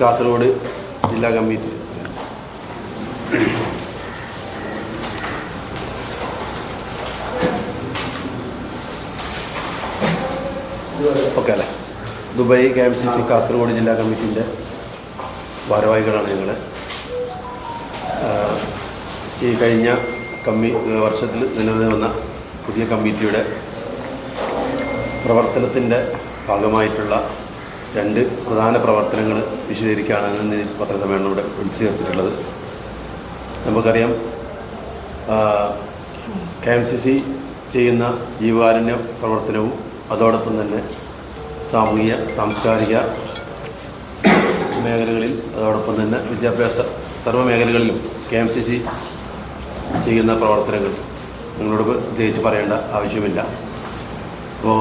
കാസർഗോഡ് ജില്ലാ committee. Okay അല്ലേ? Dubai K M C C Kasaragod ജില്ലാ കമ്മിറ്റിന്റെ ഭാരവാഹികളാണ് ഞങ്ങൾ ഈ കഴിഞ്ഞ കമ്മി വർഷത്തിൽ നിലവിൽ വന്ന പുതിയ കമ്മിറ്റിയുടെ പ്രവർത്തനത്തിന്റെ ഭാഗമായിട്ടുള്ള രണ്ട് പ്രധാന പ്രവർത്തനങ്ങൾ വിശദീകരിക്കുകയാണ് ഇന്ന് പത്രസമ്മേളനം ഇവിടെ വിളിച്ചു ചേർത്തിട്ടുള്ളത്. നമുക്കറിയാം കെ എം സി സി ചെയ്യുന്ന ജീവകാരുണ്യ പ്രവർത്തനവും അതോടൊപ്പം തന്നെ സാമൂഹിക സാംസ്കാരിക മേഖലകളിൽ അതോടൊപ്പം തന്നെ വിദ്യാഭ്യാസ സർവ മേഖലകളിലും കെ എം സി സി ചെയ്യുന്ന പ്രവർത്തനങ്ങൾ. നിങ്ങളോട് പ്രത്യേകിച്ച് പറയേണ്ട ആവശ്യമില്ല. അപ്പോൾ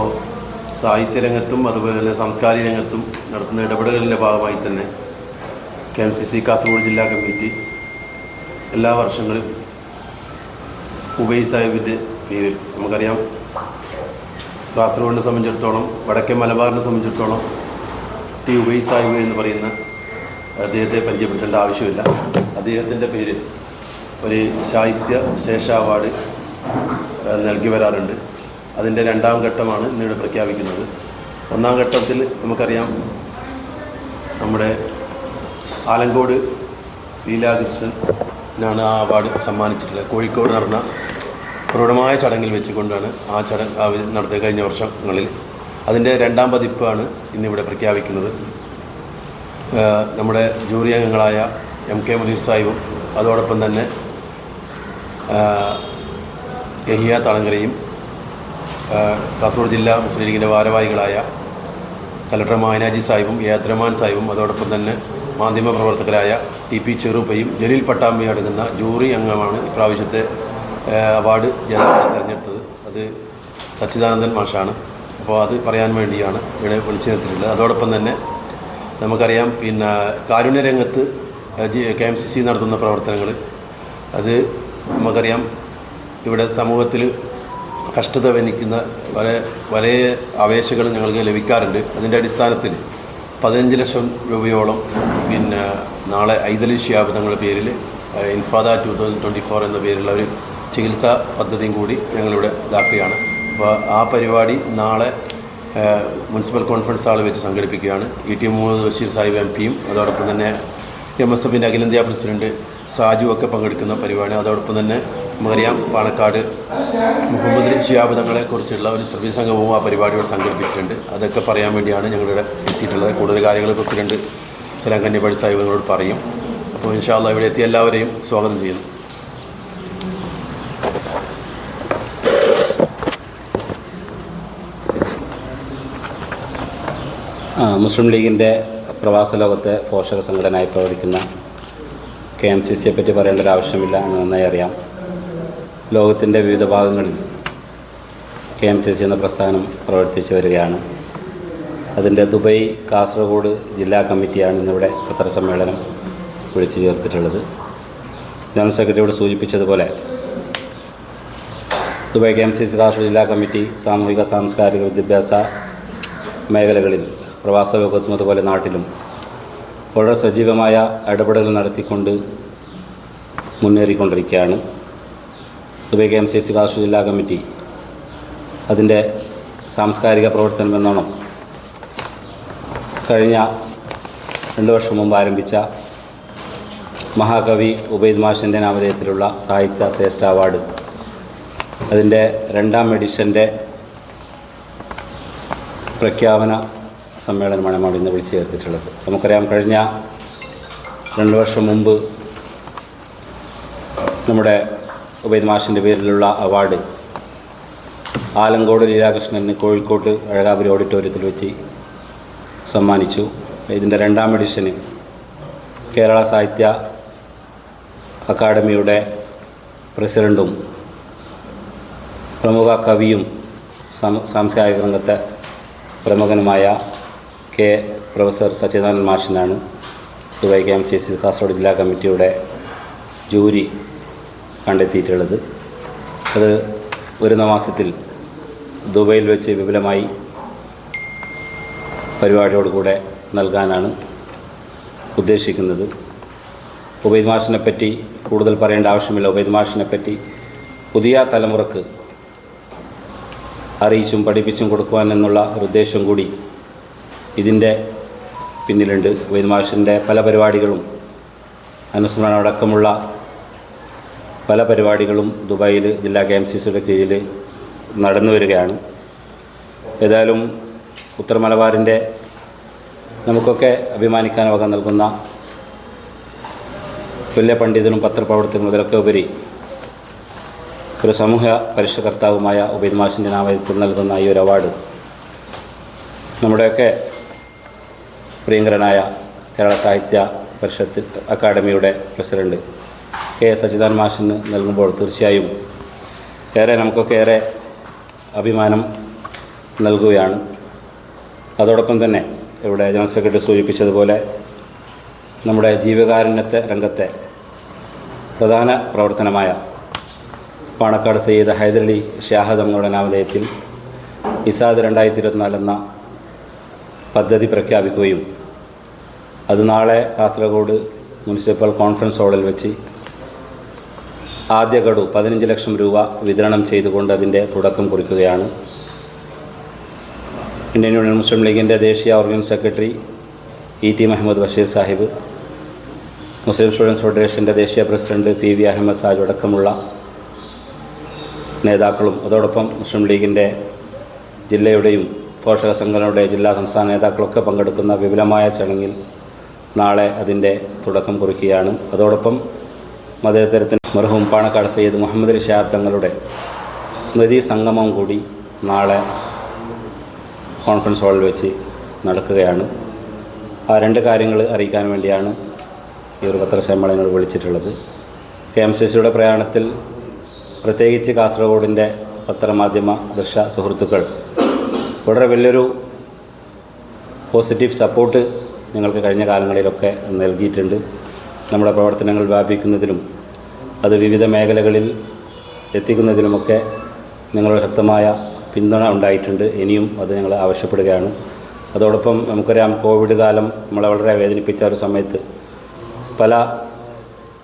സാഹിത്യരംഗത്തും അതുപോലെ തന്നെ സാംസ്കാരിക രംഗത്തും നടത്തുന്ന ഇടപെടലുകളുടെ ഭാഗമായി തന്നെ K M C C Kasaragod ജില്ലാ കമ്മിറ്റി എല്ലാ വർഷങ്ങളും ഉബൈ സാഹിബിന്റെ പേരിൽ നമുക്കറിയാം കാസർഗോഡിനെ സംബന്ധിച്ചിടത്തോളം വടക്കേ മലബാറിനെ സംബന്ധിച്ചിടത്തോളം ടി ഉബൈ സാഹിബ് എന്ന് പറയുന്ന അദ്ദേഹത്തെ പരിചയപ്പെടുത്തേണ്ട ആവശ്യമില്ല. അദ്ദേഹത്തിന്റെ പേരിൽ ഒരു സാഹിത്യ ശേഷ അവാർഡ് നൽകി വരാറുണ്ട്. അതിന്റെ രണ്ടാം ഘട്ടമാണ് ഇന്നിവിടെ പ്രഖ്യാപിക്കുന്നത്. ഒന്നാം ഘട്ടത്തിൽ നമുക്കറിയാം നമ്മുടെ ആലങ്കോട് ലീലാകൃഷ്ണനാണ് ആ അവാർഡ് സമ്മാനിച്ചിട്ടുള്ളത്. കോഴിക്കോട് നടന്ന പ്രൗഢമായ ചടങ്ങിൽ വെച്ചുകൊണ്ടാണ് ആ ചടങ്ങ് നടത്തിയ കഴിഞ്ഞ വർഷങ്ങളിൽ അതിന്റെ രണ്ടാം പതിപ്പാണ് ഇന്നിവിടെ പ്രഖ്യാപിക്കുന്നത്. നമ്മുടെ ജൂറി അംഗങ്ങളായ എം കെ മുനീർ സാഹിബും അതോടൊപ്പം തന്നെ യഹിയ തളങ്കരയും കാസർഗോഡ് ജില്ലാ മുസ്ലിം ലീഗിന്റെ ഭാരവാഹികളായ കലക്ടർ മായനാജി സാഹിബും എ സാഹിബും അതോടൊപ്പം തന്നെ മാധ്യമ പ്രവർത്തകരായ ടി പി ചെറുപ്പയും ജലീൽ പട്ടാമ്പയും അടങ്ങുന്ന ജൂറി അംഗമാണ് ഇപ്രാവശ്യത്തെ അവാർഡ് ജേതാക്കളെ തിരഞ്ഞെടുത്തത്. അത് സച്ചിദാനന്ദൻ മാഷാണ്. അപ്പോൾ അത് പറയാൻ വേണ്ടിയാണ് ഇവിടെ വിളിച്ചു നിർത്തിയിട്ടുള്ളത് അതോടൊപ്പം തന്നെ നമുക്കറിയാം പിന്നെ കാരുണ്യ രംഗത്ത് കെ എം സി സി നടത്തുന്ന പ്രവർത്തനങ്ങൾ അത് നമുക്കറിയാം ഇവിടെ സമൂഹത്തിൽ കഷ്ടത വനിക്കുന്ന വളരെ വലിയ അപേക്ഷകൾ ഞങ്ങൾക്ക് ലഭിക്കാറുണ്ട്. അതിന്റെ അടിസ്ഥാനത്തിൽ പതിനഞ്ച് ലക്ഷം രൂപയോളം പിന്നെ നാളെ ഐദലി ഷിയാബ് തങ്ങളുടെ പേരിൽ Infada two thousand twenty four എന്ന പേരിലുള്ള ഒരു ചികിത്സാ പദ്ധതിയും കൂടി ഞങ്ങളിവിടെ ഇതാക്കുകയാണ്. അപ്പോൾ ആ പരിപാടി നാളെ മുനിസിപ്പൽ കോൺഫറൻസ് ഹാളിൽ വെച്ച് സംഘടിപ്പിക്കുകയാണ്. E T Muhammad Basheer Sahib M പിയും അതോടൊപ്പം തന്നെ എം എസ് എഫിന്റെ അഖിലേന്ത്യാ പ്രസിഡന്റ് സാജു ഒക്കെ പങ്കെടുക്കുന്ന പരിപാടി അതോടൊപ്പം തന്നെ നമുക്കറിയാം പാണക്കാട് മുഹമ്മദ് ഷിയാബ് തങ്ങളെ കുറിച്ചുള്ള ഒരു സർവീസ് സംഘവും ആ പരിപാടിയോട് സംഘടിപ്പിച്ചിട്ടുണ്ട്. അതൊക്കെ പറയാൻ വേണ്ടിയാണ് ഞങ്ങളിവിടെ എത്തിയിട്ടുള്ളത്. കൂടുതൽ കാര്യങ്ങൾ പ്രസിഡന്റ് സലാം കന്യപ്പാടി സാഹിബിനോട് പറയും. അപ്പോൾ ഇൻഷാല്ല ഇവിടെ എത്തിയ എല്ലാവരെയും സ്വാഗതം ചെയ്യുന്നു. മുസ്ലിം ലീഗിന്റെ പ്രവാസ ലോകത്തെ പോഷക സംഘടനയായി പ്രവർത്തിക്കുന്ന കെ എം സി സിയെ പറ്റി പറയേണ്ട ഒരു ആവശ്യമില്ല എന്ന് നന്നായി അറിയാം. ലോകത്തിന്റെ വിവിധ ഭാഗങ്ങളിൽ കെ എം സി സി എന്ന പ്രസ്ഥാനം പ്രവർത്തിച്ചു വരികയാണ്. അതിന്റെ ദുബൈ കാസർഗോഡ് ജില്ലാ കമ്മിറ്റിയാണ് ഇന്നിവിടെ പത്രസമ്മേളനം വിളിച്ചു ചേർത്തിട്ടുള്ളത്. ജനറൽ സെക്രട്ടറിയോട് സൂചിപ്പിച്ചതുപോലെ Dubai K M C C Kasaragod ജില്ലാ കമ്മിറ്റി സാമൂഹിക സാംസ്കാരിക വിദ്യാഭ്യാസ മേഖലകളിൽ പ്രവാസ ലോകത്തും അതുപോലെ നാട്ടിലും വളരെ സജീവമായ ഇടപെടൽ നടത്തിക്കൊണ്ട് മുന്നേറിക്കൊണ്ടിരിക്കുകയാണ്. Dubai K M C C കാർഷിക ജില്ലാ കമ്മിറ്റി അതിന്റെ സാംസ്കാരിക പ്രവർത്തനം എന്നോണം കഴിഞ്ഞ രണ്ട് വർഷം മുമ്പ് ആരംഭിച്ച മഹാകവി ഉബൈദ് മാഷിന്റെ നാമധേയത്തിലുള്ള സാഹിത്യ ശ്രേഷ്ഠ അവാർഡ്. അതിന്റെ രണ്ടാം എഡിഷന്റെ പ്രഖ്യാപന സമ്മേളനമാണ് നമ്മൾ ഇന്ന് വിളിച്ചു ചേർത്തിട്ടുള്ളത്. നമുക്കറിയാം കഴിഞ്ഞ രണ്ട് വർഷം മുമ്പ് നമ്മുടെ ഉബൈദ് മാഷിന്റെ പേരിലുള്ള അവാർഡ് ആലങ്കോട് ലീലാകൃഷ്ണന് കോഴിക്കോട്ട് അഴകാപുരി ഓഡിറ്റോറിയത്തിൽ വെച്ച് സമ്മാനിച്ചു. ഇതിന്റെ രണ്ടാം എഡിഷന് കേരള സാഹിത്യ അക്കാദമിയുടെ പ്രസിഡന്റും പ്രമുഖ കവിയും സാംസ്കാരിക രംഗത്തെ പ്രമുഖനുമായ K professor Sachidananda മാഷിനാണ് Dubai K M C C Kasaragod ജില്ലാ കമ്മിറ്റിയുടെ ജൂരി കണ്ടെത്തിയിട്ടുള്ളത്. അത് വരുന്ന മാസത്തിൽ ദുബൈയിൽ വെച്ച് വിപുലമായി പരിപാടിയോടുകൂടെ നൽകാനാണ് ഉദ്ദേശിക്കുന്നത്. ഉബൈദ് മാഷിനെ പറ്റി കൂടുതൽ പറയേണ്ട ആവശ്യമില്ല. ഉബൈദ് മാഷിനെ പറ്റി പുതിയ തലമുറയ്ക്ക് അറിയിച്ചും പഠിപ്പിച്ചും കൊടുക്കുവാൻ എന്നുള്ള ഒരു ഉദ്ദേശം കൂടി ഇതിന്റെ പിന്നിലുണ്ട്. ഉബൈദ് മാഷിന്റെ പല പരിപാടികളും അനുസ്മരണം അടക്കമുള്ള പല പരിപാടികളും ദുബായിൽ ജില്ലാ കെ എം സി സിയുടെ കീഴിൽ നടന്നു വരികയാണ്. ഏതായാലും ഉത്തര മലബാറിന്റെ നമുക്കൊക്കെ അഭിമാനിക്കാൻ വക നൽകുന്ന തുല്യ പണ്ഡിതനും പത്രപ്രവർത്തകനും ഇതിലൊക്കെ ഉപരി ഒരു സമൂഹ പരിഷ്കർത്താവുമായ ഉബൈദ് മാഷിന്റെ നാമത്തിൽ നൽകുന്ന ഈ ഒരു അവാർഡ് നമ്മുടെയൊക്കെ പ്രിയങ്കരനായ കേരള സാഹിത്യ പരിഷത്ത് അക്കാദമിയുടെ പ്രസിഡന്റ് കെ എസ് അച്യുതാൻ മാഷിന് നൽകുമ്പോൾ തീർച്ചയായും ഏറെ നമുക്കൊക്കെ ഏറെ അഭിമാനം നൽകുകയാണ്. അതോടൊപ്പം തന്നെ ഇവിടെ ജനറൽ സെക്രട്ടറി സൂചിപ്പിച്ചതുപോലെ നമ്മുടെ ജീവകാരുണ്യത്തെ രംഗത്തെ പ്രധാന പ്രവർത്തനമായ പാണക്കാട് സയ്യിദ് ഹൈദരലി ഷാഹദ് തങ്ങളുടെ നാമധേയത്തിൽ ഇസാദ് രണ്ടായിരത്തി ഇരുപത്തിനാലെന്ന പദ്ധതി പ്രഖ്യാപിക്കുകയും അത് നാളെ കാസർഗോഡ് മുനിസിപ്പൽ കോൺഫറൻസ് ഹാളിൽ വെച്ച് ആദ്യ ഗഡു പതിനഞ്ച് ലക്ഷം രൂപ വിതരണം ചെയ്തുകൊണ്ട് അതിന്റെ തുടക്കം കുറിക്കുകയാണ്. ഇന്ത്യൻ യൂണിയൻ മുസ്ലിം ലീഗിന്റെ ദേശീയ organ secretary E T Muhammad Basheer Sahib Muslim students ഫെഡറേഷന്റെ ദേശീയ president P V Ahammad Saju അടക്കമുള്ള നേതാക്കളും അതോടൊപ്പം മുസ്ലിം ലീഗിന്റെ ജില്ലയുടെയും പോഷക സംഘടനയുടെ ജില്ലാ സംസ്ഥാന നേതാക്കളൊക്കെ പങ്കെടുക്കുന്ന വിപുലമായ ചടങ്ങിൽ നാളെ അതിന്റെ തുടക്കം കുറിക്കുകയാണ്. അതോടൊപ്പം മതേതരത്തിന് മർഹൂം പാണക്കാട് സയ്യിദ് മുഹമ്മദ് ഷാ തങ്ങളുടെ സ്മൃതി സംഗമം കൂടി നാളെ കോൺഫറൻസ് ഹാളിൽ വെച്ച് നടക്കുകയാണ്. ആ രണ്ട് കാര്യങ്ങൾ അറിയിക്കാൻ വേണ്ടിയാണ് ഈ ഒരു പത്രസമ്മേളനോട് വിളിച്ചിട്ടുള്ളത്. കെ എം സി സിയുടെ പ്രയാണത്തിൽ പ്രത്യേകിച്ച് കാസർഗോഡിന്റെ പത്രമാധ്യമ ദൃശ്യ സുഹൃത്തുക്കൾ വളരെ വലിയൊരു പോസിറ്റീവ് സപ്പോർട്ട് ഞങ്ങൾക്ക് കഴിഞ്ഞ കാലങ്ങളിലൊക്കെ നൽകിയിട്ടുണ്ട്. നമ്മുടെ പ്രവർത്തനങ്ങൾ വ്യാപിക്കുന്നതിലും അത് വിവിധ മേഖലകളിൽ എത്തിക്കുന്നതിലുമൊക്കെ നിങ്ങളുടെ ശക്തമായ പിന്തുണ ഉണ്ടായിട്ടുണ്ട്. ഇനിയും അത് ഞങ്ങൾ ആവശ്യപ്പെടുകയാണ്. അതോടൊപ്പം നമുക്കറിയാം കോവിഡ് കാലം നമ്മളെ വളരെ വേദനിപ്പിച്ച ഒരു സമയത്ത് പല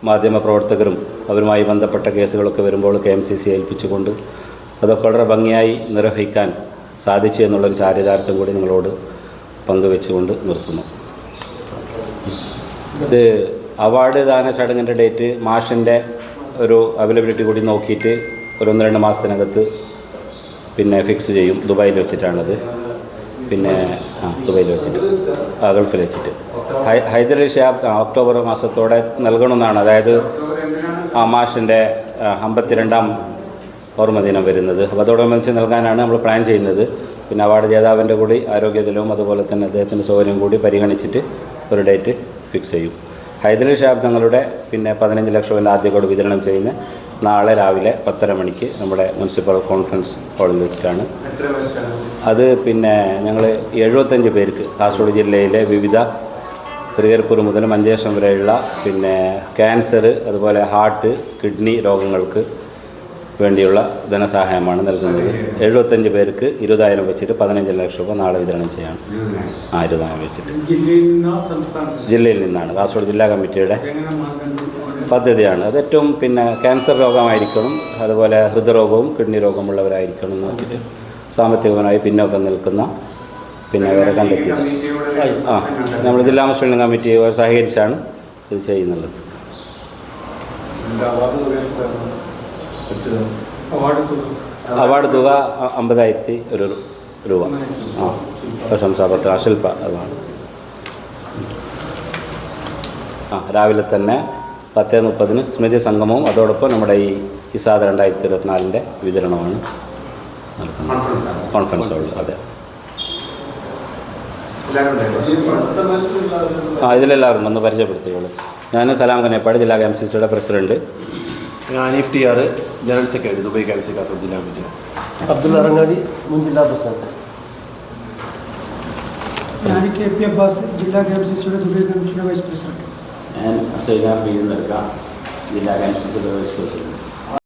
മാധ്യമ പ്രവർത്തകരും അവരുമായി ബന്ധപ്പെട്ട കേസുകളൊക്കെ വരുമ്പോൾ കെ എം സി സി ഏൽപ്പിച്ചുകൊണ്ട് അതൊക്കെ വളരെ ഭംഗിയായി നിർവഹിക്കാൻ സാധിച്ചു എന്നുള്ളൊരു ചാരിതാർത്ഥ്യം കൂടി നിങ്ങളോട് പങ്കുവെച്ചുകൊണ്ട് നിർത്തുന്നു. ഇത് അവാർഡ് ദാന ചടങ്ങിന്റെ ഡേറ്റ് മാഷിന്റെ ഒരു അവൈലബിലിറ്റി കൂടി നോക്കിയിട്ട് ഒരു ഒന്ന് രണ്ട് മാസത്തിനകത്ത് പിന്നെ ഫിക്സ് ചെയ്യും. ദുബായിൽ വെച്ചിട്ടാണത്. പിന്നെ ആ ദുബായിൽ വെച്ചിട്ട്. ആ ഗൾഫിൽ വെച്ചിട്ട്. ഹൈദരലി ഷാബ് ഒക്ടോബർ മാസത്തോടെ നൽകണമെന്നാണ്. അതായത് ആ മാഷിന്റെ അമ്പത്തിരണ്ടാം ഓർമ്മ ദിനം വരുന്നത്. അപ്പോൾ അതോടനുബന്ധിച്ച് നൽകാനാണ് നമ്മൾ പ്ലാൻ ചെയ്യുന്നത്. പിന്നെ അവാർഡ് ജേതാവിന്റെ കൂടി ആരോഗ്യത്തിലും അതുപോലെ തന്നെ അദ്ദേഹത്തിന്റെ സൗകര്യം കൂടി പരിഗണിച്ചിട്ട് ഒരു ഡേറ്റ് ഫിക്സ് ചെയ്യും. ഹൈദരലി ഷാബ് തങ്ങളുടെ പിന്നെ പതിനഞ്ച് ലക്ഷം ആദ്യ കോടി വിതരണം ചെയ്യുന്ന നാളെ രാവിലെ പത്തര മണിക്ക് നമ്മുടെ മുനിസിപ്പൽ കോൺഫറൻസ് ഹാളിൽ വെച്ചിട്ടാണ്. അത് പിന്നെ ഞങ്ങൾ എഴുപത്തഞ്ച് പേർക്ക് കാസർഗോഡ് ജില്ലയിലെ വിവിധ തൃക്കരിപ്പൂർ മുതൽ മഞ്ചേശ്വരം വരെയുള്ള പിന്നെ ക്യാൻസർ അതുപോലെ ഹാർട്ട് കിഡ്നി രോഗങ്ങൾക്ക് വേണ്ടിയുള്ള ധനസഹായമാണ് നൽകുന്നത്. എഴുപത്തഞ്ച് പേർക്ക് ഇരുപതായിരം വെച്ചിട്ട് പതിനഞ്ച് ലക്ഷം രൂപ നാളെ വിതരണം ചെയ്യണം. ആ ഇരുപതായിരം വെച്ചിട്ട്. ജില്ലയിൽ നിന്നാണ്. കാസർഗോഡ് ജില്ലാ കമ്മിറ്റിയുടെ പദ്ധതിയാണ്. അത് ഏറ്റവും പിന്നെ ക്യാൻസർ രോഗമായിരിക്കണം അതുപോലെ ഹൃദ്രോഗവും കിഡ്നി രോഗമുള്ളവരായിരിക്കണം എന്ന് വെച്ചിട്ട് സാമ്പത്തികപരമായി പിന്നോക്കം നിൽക്കുന്ന പിന്നെ അവരെ കണ്ടെത്തിയത്. ആ നമ്മൾ ജില്ലാ മുസ്ലിം കമ്മിറ്റി സഹകരിച്ചാണ് ഇത് ചെയ്യുന്നുള്ളത്. അവാർഡ് തുക അമ്പതായിരത്തി ഒരു രൂപ. ആ പ്രശംസാപത്രം അശില്പ അതാണ്. ആ രാവിലെ തന്നെ പത്ത് മുപ്പതിന് സ്മൃതി സംഗമവും അതോടൊപ്പം നമ്മുടെ ഈ ഇസാദ് രണ്ടായിരത്തി ഇരുപത്തിനാലിന്റെ വിതരണമാണ് കോൺഫറൻസ് ഹാളിൽ അതെ. ആ ഇതിലെല്ലാവരും ഒന്ന് പരിചയപ്പെടുത്തിയോളൂ ഞാൻ സലാം കനേപ്പാട് ജില്ലാ എം സി സിയുടെ president Aneef T R general secretary Dubai K M C Kasaragod ജില്ലാ കമ്മിറ്റി അബ്ദുൾ അറങ്ങാടി മുൻ ജില്ലാ പ്രസിഡന്റ്. ഞാൻ കെ പി അബ്ബാസ് ജില്ലാ കെ എം സി സിയുടെ ദുബൈ കമ്മിറ്റിയുടെ വൈസ് പ്രസിഡന്റ് ഞാൻ സൈനാ പീരുന്നെടുക്കാം ജില്ലാ K M C vice president